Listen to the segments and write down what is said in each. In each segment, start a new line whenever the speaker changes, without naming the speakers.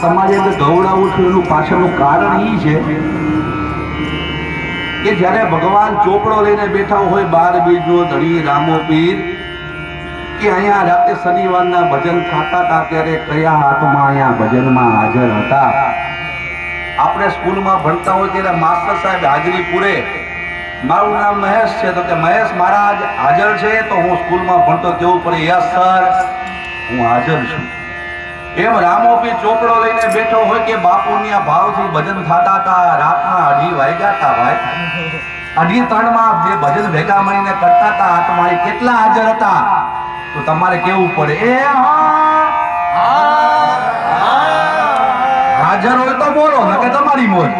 આ
તમારે ગૌડાવું છું, એનું પાછળનું કારણ એ છે કે જ્યારે ભગવાન ચોપડો લઈને બેઠા હોય બાર બીજનો, ધણી, રામો, પીર, કે અહીંયા રાતે શનિવારના ભજન થતા હતા, ત્યારે કયા હાથમાં અહીંયા ભજનમાં હાજર હતા? આપણે સ્કૂલમાં ભણતા હોય ત્યારે માસ્ટર સાહેબ હાજરી પૂરે. મારું નામ મહેશ છે, તો કે મહેશ મહારાજ હાજર છે, તો હું સ્કૂલમાં ભણતો કેવું પડે. Yes, sir. હું હાજર છું. એમ રામોપી ચોપડો લઈને બેઠો હોય કે બાપુની આ ભાવથી ભજન થતા હતા, રાતના અઢી વાગ્યા હતા ભાઈ. અઢી ત્રણમાં જે ભજન ભેગા મળીને કરતા હતા આત્મા કેટલા હાજર હતા? તો તમારે કેવું પડે? એ હાજર હોય તો બોલો નકે તમારી મોજ.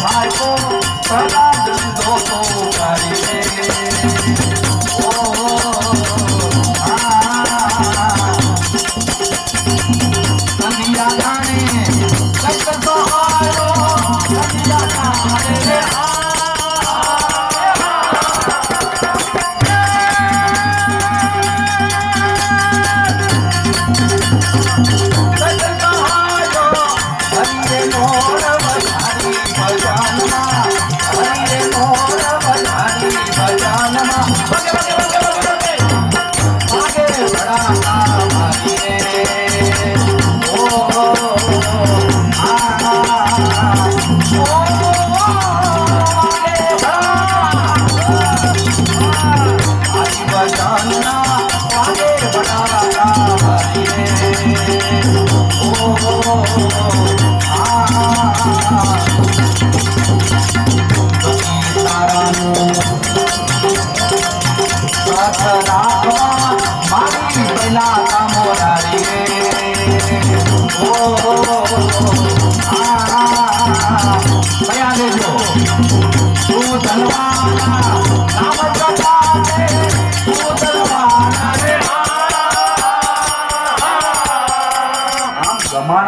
અમર થાય કો પ્રલાદ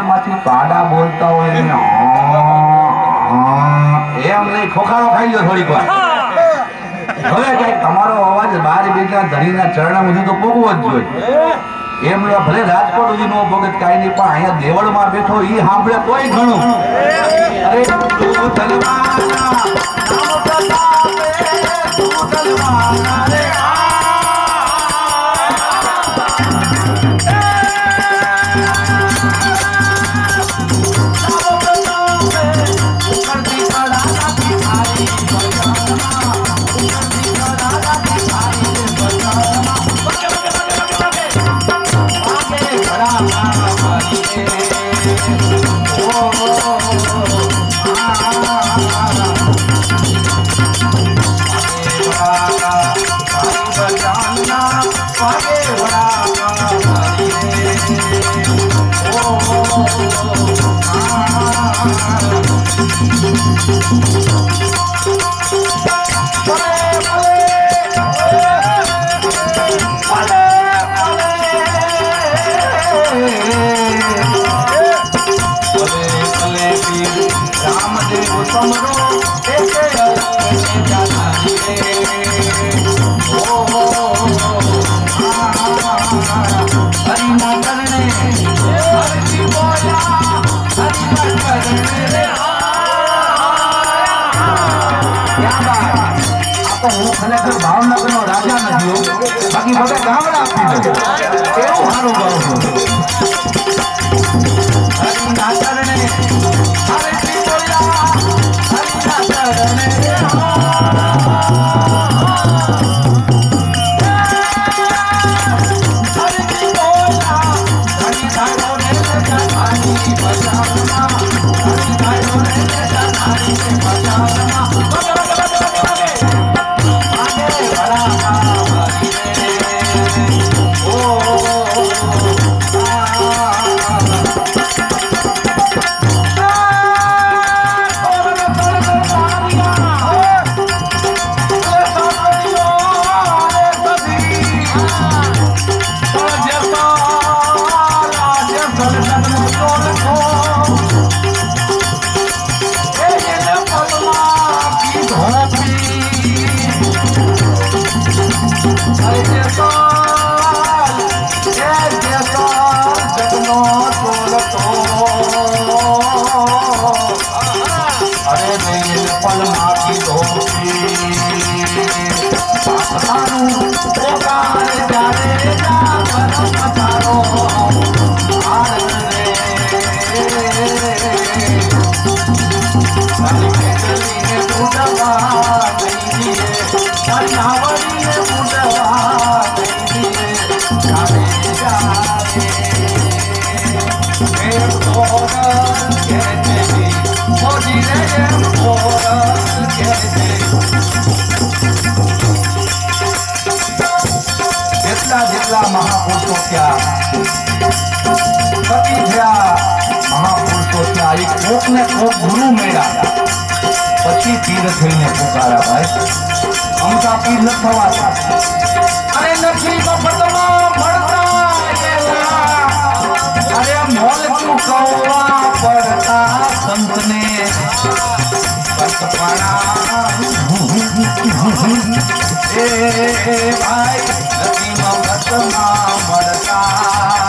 માંથી પાડા
બોલતા હોય ને એ અમને ખાઈ ગયો થોડીક વાર. હવે કઈ તમારો અવાજ બાર બેટા ધણીના ચરણા મુજબ તો પોગવો જ જોઈએ. એમ ભલે રાજકોટ સુધી નો ભગત કાંઈ નહીં, પણ અહીંયા દેવળમાં બેઠો ઈ સાંભળે તોય ઘણું. તલવાના Música તો હું ખરેખર ભાવનગરનો રાજા નથી બાકી બધા ગામડા આપી દઉં એવું સારું કરું છું હરિના અરે જેટલા જેટલા મહાપુરુષો થયા સતી થયા મહાપુરુષો થયા એ કોક ને કોક ગુરુ મળ્યા પછી પીર થઈને પુકારા ભાઈ અમતા પીર ન થવાતા અરે નથી મફતમાં મળતા એલા. અરે મોલ ચૂકવવા પડતા સંતને એ ભાઈ નથી મફતમાં મળતા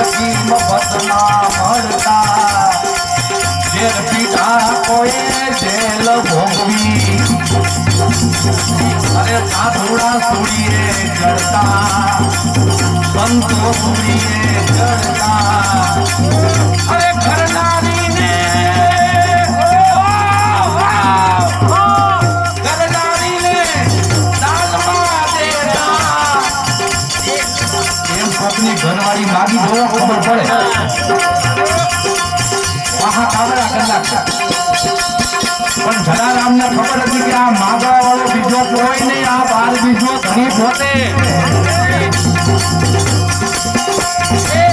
નથી મફતમાં મળતા જેલ પીઠા કોઈ જેલ અરે પડે આહા કાવડા કલાક પણ જલારામને ખબર હતી કે આ માગવા વાળો બીજો કોઈ નહીં આ બાર બીજો ધણી પોતે એ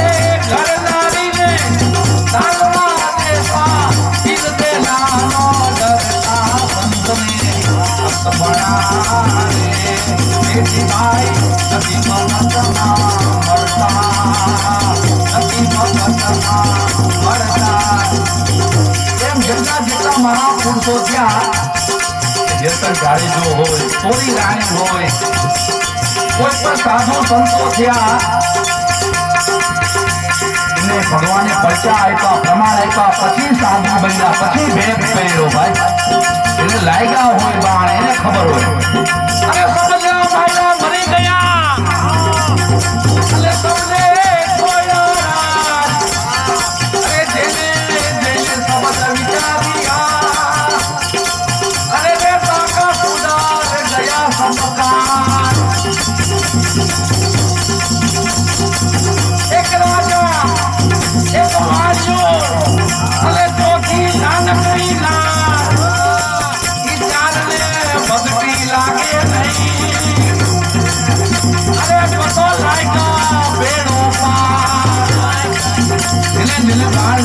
મહાપુરુષો થયા જેતર જો હોય કોરી રાણી હોય, કોઈ પણ સાધુ સંતો થયા એમને ભગવાને પૈસા આપ્યા, પ્રમાણ આપ્યા, પછી સાધુ બન્યા, પછી ભેદ પહેર્યો ભાઈ. એને લાગ્યા હોય બાણ, એને ખબર હોય. અરે સમજ્યા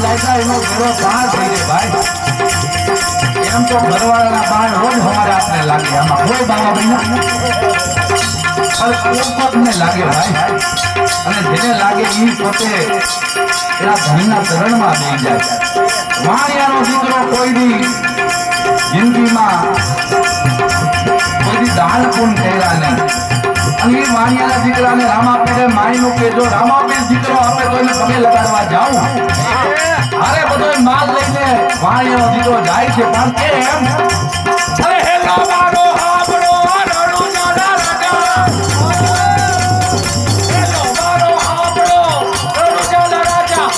લાયકા એને બેડો પાર થઈ જાય ભાઈ. એમ તો ઘરવાળાના બાણ રોજ હમારે આપને લાગે. આમાં કોઈ બાબા બન્યા પણ કોપતને લાગે ભાઈ. અને જેને લાગે એ પોતે એના ધનના ચરણમાં દઈ જાય વાણિયાનો દીકરો કોઈ દી જિંદગીમાં કોઈ દાન પૂર્ણ થયેલા નહીં. અને એ વાણિયાના દીકરાને રામાપીરે માયનું કે જો રામાપીર દીકરો આપણે કોઈને પગે લગાડવા જાઉં અરે બધો માલ વાણીનો દીવો જાય છે પણ કેમ અરે હેલો મારો